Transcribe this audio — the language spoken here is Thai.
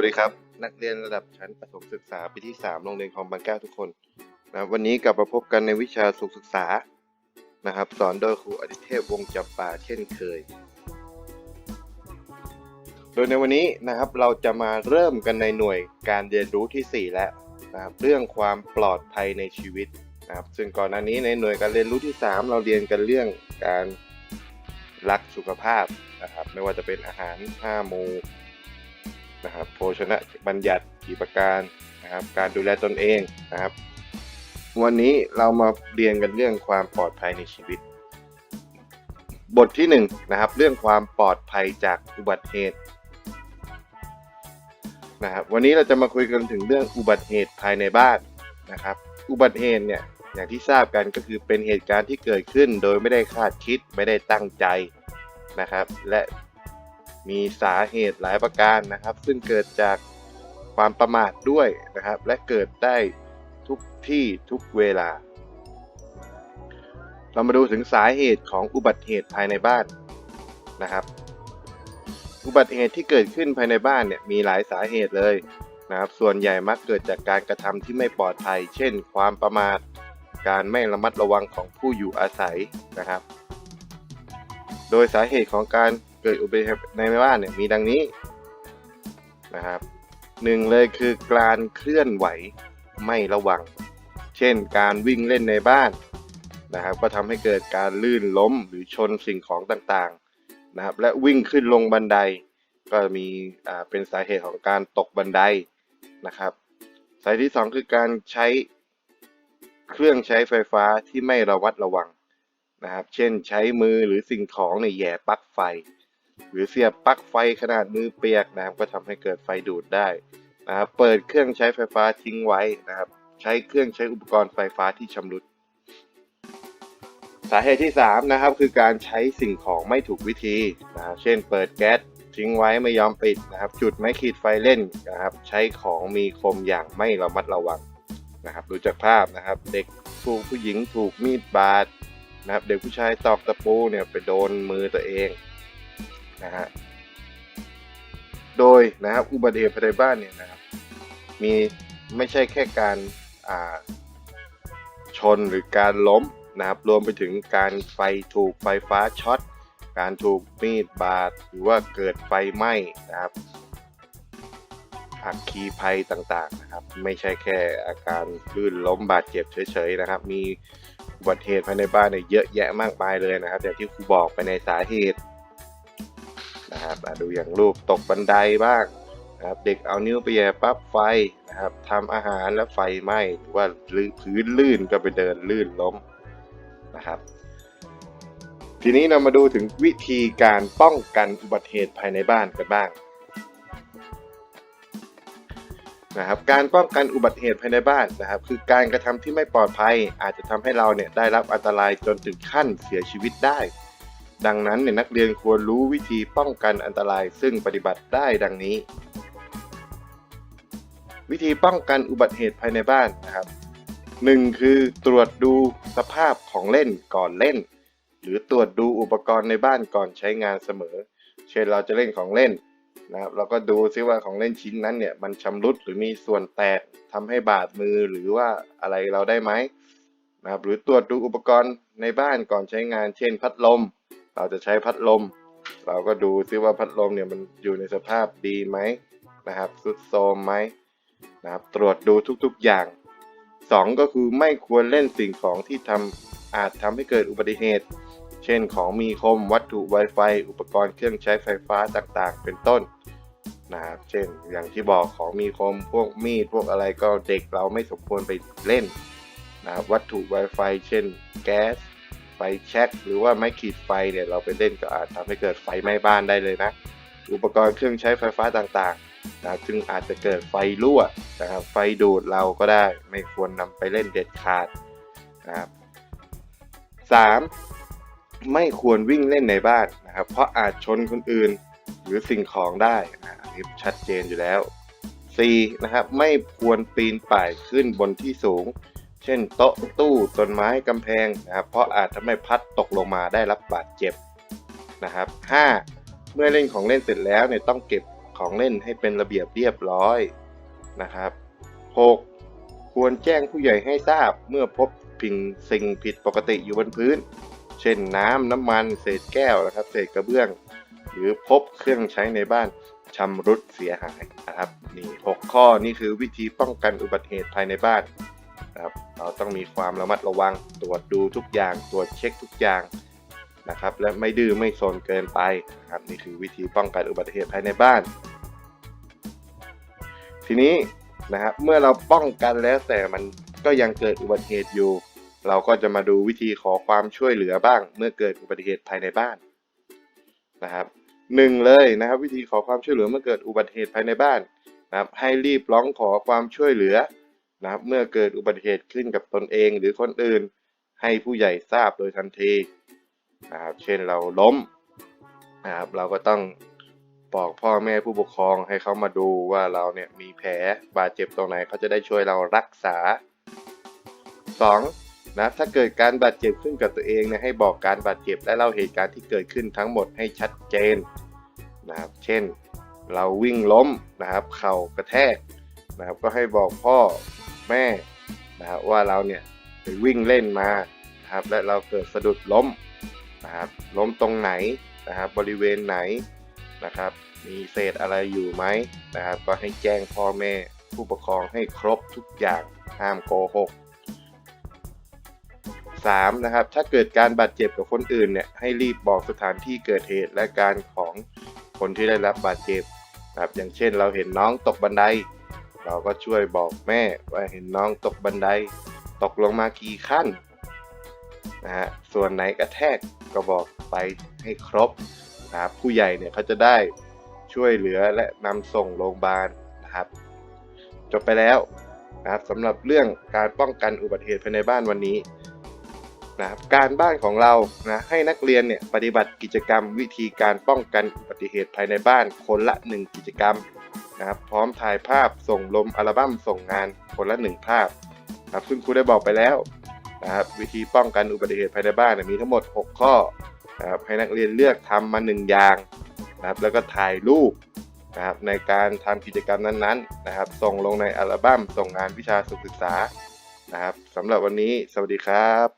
วัสดีครับ นักเรียนระดับชั้นประถมศึกษาปีที่ 3 โรงเรียนคลองบางแก้วทุกคนนะวันนี้กลับมาพบกันในวิชาสุขศึกษานะครับ สอนโดยครูอดิเทพวงศ์จำปาเช่นเคย โดยในวันนี้นะครับเราจะมาเริ่มกันในหน่วยการเรียนรู้ที่ 4 แล้วนะครับเรื่องความปลอดภัยในชีวิตนะครับซึ่งก่อนหน้านี้ในหน่วยการเรียนรู้ที่ 3 เราเรียนกันเรื่องการรักสุขภาพนะครับไม่ว่าจะเป็นอาหาร5หมู่ นะครับโภชนะบัญญัติกี่ประการนะครับ การดูแลตนเองนะครับ วันนี้เรามาเรียนกันเรื่องความปลอดภัยในชีวิต บทที่1นงนะครับ เรื่องความปลอดภัยจากอุบัติเหตุนะครับ วันนี้เราจะมาคุยกันถึงเรื่องอุบัติเหตุภายในบ้านนะครับ อุบัติเหตุเนี่ยอย่างที่ทราบกันก็คือเป็นเหตุการณ์ที่เกิดขึ้น โดยไม่ได้คาดคิดไม่ได้ตั้งใจนะครับ และ มีสาเหตุหลายประการนะครับ ซึ่งเกิดจากความประมาทด้วยนะครับ และเกิดได้ทุกที่ทุกเวลา เรามาดูถึงสาเหตุของอุบัติเหตุภายในบ้านนะครับ อุบัติเหตุที่เกิดขึ้นภายในบ้านเนี่ยมีหลายสาเหตุเลยนะครับ ส่วนใหญ่มักเกิดจากการกระทำที่ไม่ปลอดภัย เช่น ความประมาท การไม่ระมัดระวังของผู้อยู่อาศัยนะครับ โดยสาเหตุของการ เกิดอุบัติเหตุในบ้านเนี่ยมีดังนี้นะครับหนึ่งเลยคือการเคลื่อนไหวไม่ระวัง เช่นการวิ่งเล่นในบ้านนะครับ ก็ทำให้เกิดการลื่นล้มหรือชนสิ่งของต่างๆนะครับ และวิ่งขึ้นลงบันได ก็มีอ่าเป็นสาเหตุของการตกบันไดนะครับ สาเหตุที่สองคือการใช้เครื่องใช้ไฟฟ้าที่ไม่ระวัดระวังนะครับ เช่นใช้มือหรือสิ่งของในแหย่ปลั๊กไฟ หรือเสียบปลั๊กไฟขนาดมือเปียกนะครับ ก็ทำให้เกิดไฟดูดได้นะครับเปิดเครื่องใช้ไฟฟ้าทิ้งไว้นะครับ ใช้เครื่องใช้อุปกรณ์ไฟฟ้าที่ชำรุด สาเหตุที่3นะครับคือการใช้สิ่งของไม่ถูกวิธีนะครับเช่น เปิดแก๊สทิ้งไว้ไม่ยอมปิดนะครับ จุดไม้ขีดไฟเล่นนะครับ ใช้ของมีคมอย่างไม่ระมัดระวังนะครับ ดูจากภาพนะครับ เด็กถูกผู้หญิงถูกมีดบาดนะครับ เด็กผู้ชายตอกตะปูเนี่ยไปโดนมือตัวเอง นะฮะโดยนะครับอุบัติเหตุภายในบ้านเนี่ยนะครับ มีไม่ใช่แค่การอ่าชนหรือการล้มนะครับรวมไปถึงการไฟถูกไฟฟ้าช็อตการถูกมีดบาดหรือว่าเกิดไฟไหม้นะครับอักคีภัยต่างๆนะครับ ไม่ใช่แค่อาการลื่นล้มบาดเจ็บเฉยๆนะครับ มีอุบัติเหตุภายในบ้านเนี่ยเยอะแยะมากมายเลยนะครับอย่างที่ครูบอกไปในสาเหตุ นะครับดูอย่างรูปตกบันไดบ้างนะครับเด็กเอานิ้วไปแย่ปั๊บไฟนะครับทำอาหารแล้วไฟไหม้หรือว่าพื้นลื่นก็ไปเดินลื่นล้มนะครับ ทีนี้เรามาดูถึงวิธีการป้องกันอุบัติเหตุภายในบ้านกันบ้างนะครับการป้องกันอุบัติเหตุภายในบ้านนะครับ คือการกระทำที่ไม่ปลอดภัย อาจจะทำให้เราเนี่ยได้รับอันตรายจนถึงขั้นเสียชีวิตได้ ดังนั้นเนี่ยนักเรียนควรรู้วิธีป้องกันอันตรายซึ่งปฏิบัติได้ดังนี้ วิธีป้องกันอุบัติเหตุภายในบ้านนะครับหนึ่งคือตรวจดูสภาพของเล่นก่อนเล่น หรือตรวจดูอุปกรณ์ในบ้านก่อนใช้งานเสมอ เช่นเราจะเล่นของเล่นนะครับเราก็ดูซิว่าของเล่นชิ้นนั้นเนี่ยมันชำรุดหรือมีส่วนแตกทำให้บาดมือหรือว่าอะไรเราได้ไหมนะครับหรือตรวจดูอุปกรณ์ในบ้านก่อนใช้งาน เช่น พัดลม เราจะใช้พัดลม เราก็ดูซิว่าพัดลมเนี่ยมันอยู่ในสภาพดีไหมนะครับสุดโทมไหมนะครับตรวจดูทุกๆอย่างสองก็คือไม่ควรเล่นสิ่งของที่ทำอาจทำให้เกิดอุบัติเหตุ เช่นของมีคมวัตถุ Wi-Fi อุปกรณ์เครื่องใช้ไฟฟ้าต่างๆ เป็นต้นนะครับเช่นอย่างที่บอกของมีคมพวกมีดพวกอะไรก็เด็กเราไม่สมควรไปเล่นนะครับวัตถุ Wi-Fi เช่น แก๊ส ไฟแช็กหรือว่าไม้ขีดไฟเนี่ยเราไปเล่นก็อาจทำให้เกิดไฟไหม้บ้านได้เลยนะ อุปกรณ์เครื่องใช้ไฟฟ้าต่างๆนะครับซึ่งอาจจะเกิดไฟรั่วนะครับไฟดูดเราก็ได้ไม่ควรนำไปเล่นเด็ดขาดนะครับสามไม่ควรวิ่งเล่นในบ้านนะครับ เพราะอาจชนคนอื่นหรือสิ่งของได้อ่าอันนี้ชัดเจนอยู่แล้ว 4. นะครับไม่ควรปีนป่ายขึ้นบนที่สูง เช่นโต๊ะตู้ต้นไม้กำแพงนะครับเพราะอาจทำให้พัดตกลงมาได้รับบาดเจ็บนะครับ 5. เมื่อเล่นของเล่นเสร็จแล้วเนี่ยต้องเก็บของเล่นให้เป็นระเบียบเรียบร้อยนะครับ 6. ควรแจ้งผู้ใหญ่ให้ทราบเมื่อพบสิ่งสิ่งผิดปกติอยู่บนพื้น เช่นน้ำน้ำมันเศษแก้วนะครับ เศษกระเบื้อง หรือพบเครื่องใช้ในบ้านชำรุดเสียหายนะครับนี่ 6 ข้อนี่คือวิธีป้องกันอุบัติเหตุภายในบ้าน นะครับเราต้องมีความระมัดระวังตรวจดูทุกอย่างตรวจเช็คทุกอย่างนะครับ และไม่ดื้อไม่โซนเกินไปนะครับนี่คือวิธีป้องกันอุบัติเหตุภายในบ้าน ทีนี้นะครับเมื่อเราป้องกันแล้วแต่มันก็ยังเกิดอุบัติเหตุอยู่ เราก็จะมาดูวิธีขอความช่วยเหลือบ้าง เมื่อเกิดอุบัติเหตุภายในบ้านนะครับหนึ่งเลยนะครับ วิธีขอความช่วยเหลือเมื่อเกิดอุบัติเหตุภายในบ้านนะครับให้รีบร้องขอความช่วยเหลือ นะครับเมื่อเกิดอุบัติเหตุขึ้นกับตนเองหรือคนอื่น ให้ผู้ใหญ่ทราบโดยทันทีนะครับเช่นเราล้มนะครับเราก็ต้องบอกพ่อแม่ผู้ปกครองให้เขามาดูว่าเราเนี่ยมีแผลบาดเจ็บตรงไหนเขาจะได้ช่วยเรารักษา 2. นะถ้าเกิดการบาดเจ็บขึ้นกับตัวเองเนี่ยให้บอกการบาดเจ็บและเล่าเหตุการณ์ที่เกิดขึ้นทั้งหมดให้ชัดเจนนะครับเช่น เราวิ่งล้มนะครับ เข่ากระแทกนะครับก็ให้บอกพ่อ แม่นะครับว่าเราเนี่ยไปวิ่งเล่นมานะครับและเราเกิดสะดุดล้มนะครับล้มตรงไหนนะครับบริเวณไหนนะครับ มีเศษอะไรอยู่ไหมนะครับ ก็ให้แจ้งพ่อแม่ผู้ปกครองให้ครบทุกอย่างห้ามโกหก 3. นะครับ ถ้าเกิดการบาดเจ็บกับคนอื่นเนี่ยให้รีบบอกสถานที่เกิดเหตุและการของคนที่ได้รับบาดเจ็บนะครับอย่างเช่นเราเห็นน้องตกบันได เราก็ช่วยบอกแม่ว่าเห็นน้องตกบันได ตกลงมากี่ขั้นนะฮะส่วนไหนกระแทกก็บอกไปให้ครบนะครับผู้ใหญ่เนี่ยเขาจะได้ช่วยเหลือและนำส่งโรงพยาบาลนะครับ จบไปแล้วนะครับสำหรับเรื่องการป้องกันอุบัติเหตุภายในบ้านวันนี้ นะครับการบ้านของเรานะให้นักเรียนเนี่ยปฏิบัติกิจกรรมวิธีการป้องกันอุบัติเหตุภายในบ้านคนละ 1 กิจกรรมนะครับพร้อมถ่ายภาพส่งลมอัลบั้มส่งงานคนละ 1 ภาพนะครับซึ่งครูได้บอกไปแล้วนะครับวิธีป้องกันอุบัติเหตุภายในบ้านมีทั้งหมด 6 ข้อนะครับให้นักเรียนเลือกทำมา 1 อย่างนะครับแล้วก็ถ่ายรูปนะครับในการทำกิจกรรมนั้นๆนะครับส่งลงในอัลบั้มส่งงานวิชาศึกษานะครับสำหรับวันนี้สวัสดีครับ